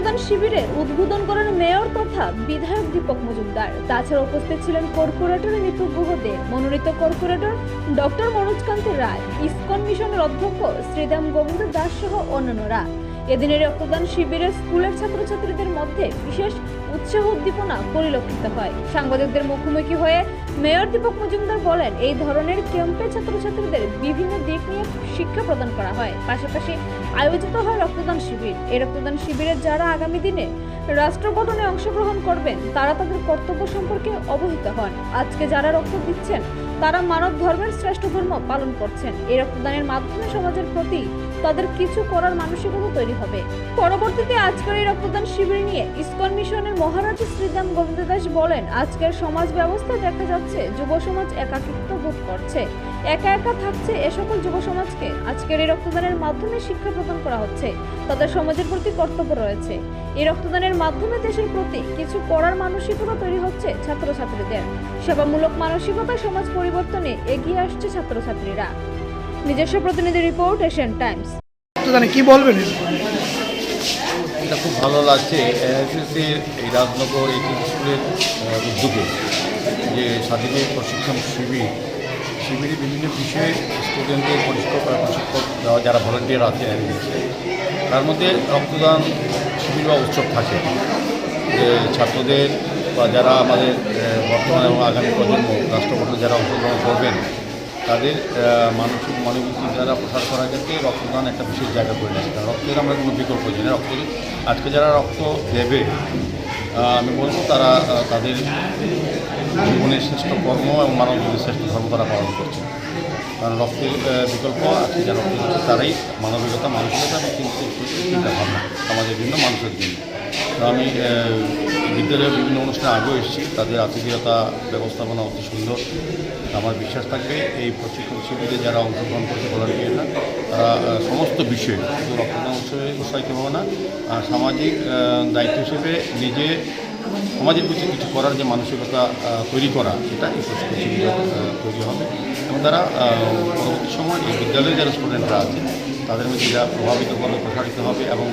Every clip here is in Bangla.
রক্তদান শিবিরের উদ্বোধন করেন মেয়র তথা বিধায়ক দীপক মজুমদার। তাছাড়া উপস্থিত ছিলেন কর্পোরেটর নিতু গুহদে, মনোনীত corporator doctor Manojkanti Roy, ISKCON মিশনের অধ্যক্ষ শ্রীদাম গোবিন্দ দাস সহ অন্যান্যরা। এদিনের রক্তদান শিবিরে স্কুলের ছাত্রছাত্রীদের মধ্যে বিশেষ উৎসাহ উদ্দীপনা পরিলক্ষিত হয়। সাংবাদিকদের মুখোমুখি হয়ে মেয়র দীপক মজুমদার বলেন, এই ধরনের ক্যাম্পে ছাত্রছাত্রীদের বিভিন্ন দিক নিয়ে শিক্ষা প্রদান করা হয়। পাশাপাশি আয়োজিত হয় রক্তদান শিবির। এই রক্তদান শিবিরে যারা আগামী দিনে রাষ্ট্র গঠনে অংশগ্রহণ করবেন, তারা তাদের কর্তব্য সম্পর্কে অবহিত হন। আজকে যারা রক্ত দিচ্ছেন, তারা মানব ধর্মের শ্রেষ্ঠ ধর্ম পালন করছেন। এই রক্তদানের মাধ্যমে সমাজের প্রতি তাদের কিছু করার মানসিকতা তৈরি হবে। পরবর্তীতে আজকের এই রক্তদান শিবির নিয়ে ইসকন মিশনের মহারাজ শ্রীদাম গোবিন্দ দাস বলেন, আজকের সমাজ ব্যবস্থা দেখা যাচ্ছে, যুব সমাজ একাকিত্ব বোধ করছে। একা একা থাকছে এ সকল যুব সমাজকে। আজকের এই রক্তদানের মাধ্যমে শিক্ষা প্রদান করা হচ্ছে। তাদের সমাজের প্রতি কর্তব্য রয়েছে। এই রক্তদানের মাধ্যমে দেশের প্রতি কিছু করার মানসিকতা তৈরি হচ্ছে ছাত্রছাত্রীদের। সেবামূলক মানসিকতায় সমাজ পরিবর্তনে এগিয়ে আসছে ছাত্রছাত্রীরা। নিজস্ব প্রতিনিধি রিপোর্ট এশিয়ান টাইমস রক্তদানে কি বলবেন এটা খুব ভালো লাগছে। এনএসএসির এই রাজনগর এই স্কুলের উদ্যোগে যে স্বাধীনের প্রশিক্ষণ শিবির শিবিরে বিভিন্ন বিষয়ে স্টুডেন্টদের প্রশিক্ষক আর প্রশিক্ষক দেওয়া যারা ভলেন্টিয়ার আছে তার মধ্যে রক্তদান শিবির বা উৎসব থাকে। যে ছাত্রদের বা যারা আমাদের বর্তমান এবং আগামী প্রজন্ম রাষ্ট্রগঠনে যারা অংশগ্রহণ করবেন তাদের মানসিক মানবিক চিন্তাধারা প্রসার করার ক্ষেত্রে রক্তদান একটা বিশেষ জায়গা করে নেয়। কারণ রক্তের আমরা কোনো বিকল্প জানি না রক্ত আজকে যারা রক্ত দেবে আমি বলব তারা তাদের জীবনের শ্রেষ্ঠ কর্ম এবং মানব জীবনের শ্রেষ্ঠ ধর্ম তারা পালন করছে। কারণ রক্তের বিকল্প আজকে যারা রক্ত দিচ্ছে, তারাই মানবিকতা, মানসিকতা এবং চিন্তা ভাবনা সমাজের বিভিন্ন মানুষের জন্য। তো আমি বিদ্যালয়ের বিভিন্ন অনুষ্ঠানে আগেও এসেছি। তাদের আতিথেয়তা ব্যবস্থাপনা অতি সুন্দর। আমার বিশ্বাস থাকবে এই প্রশিক্ষণ শিবিরে যারা অংশগ্রহণ করছে ভলান্টিয়াররা, তারা সমস্ত বিষয়ে, শুধু রক্তদান উৎসবে উৎসাহিত হবে না সামাজিক দায়িত্ব হিসেবে নিজে সমাজের কিছু কিছু করার যে মানসিকতা তৈরি করা, সেটা এই তৈরি হবে। এবং তারা পরবর্তী সময় এই বিদ্যালয়ে যারা স্টুডেন্টরা আছে তাদের মধ্যে যা প্রভাবিতভাবে প্রসারিত হবে এবং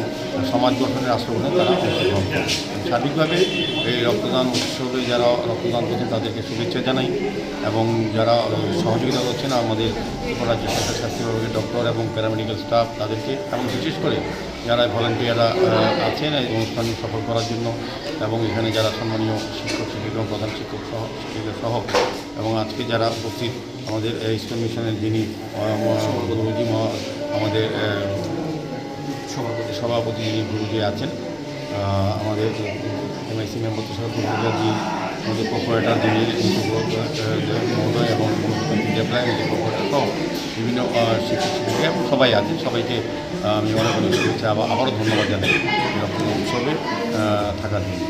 সমাজ গঠনের আশ্রমে তারা অংশগ্রহণ করবে। সার্বিকভাবে এই রক্তদান উৎসবে যারা রক্তদান করছেন, তাদেরকে শুভেচ্ছা জানাই। এবং যারা সহযোগিতা করছেন, আমাদের রাজ্য সরকার স্বাস্থ্য বিভাগের ডক্টর এবং প্যারামেডিক্যাল স্টাফ, তাদেরকে এবং বিশেষ করে যারা ভলান্টিয়াররা আছেন, এই অনুষ্ঠান সফল করার জন্য। এবং এখানে যারা সম্মানীয় শিক্ষক শিক্ষিকা প্রধান শিক্ষক সহ শিক্ষিকা সহ এবং আজকে যারা উপস্থিত আমাদের ইস্টার্ন মিশনের যিনি গুরুজি আমাদের সভাপতি। সভাপতি যিনি গুরুজি আছেন। আমাদের এমআইসি মেম্বার গুরুজি আমাদের কর্পোরেটর যিনি মহোদয় এবং আমাদের সহ বিভিন্ন শিক্ষক শিক্ষিকা সবাই আছেন। সবাইকে আমি অনেক অনেক শুভেচ্ছা আবার আবারও ধন্যবাদ জানাই। এরকম উৎসবে থাকার জন্য।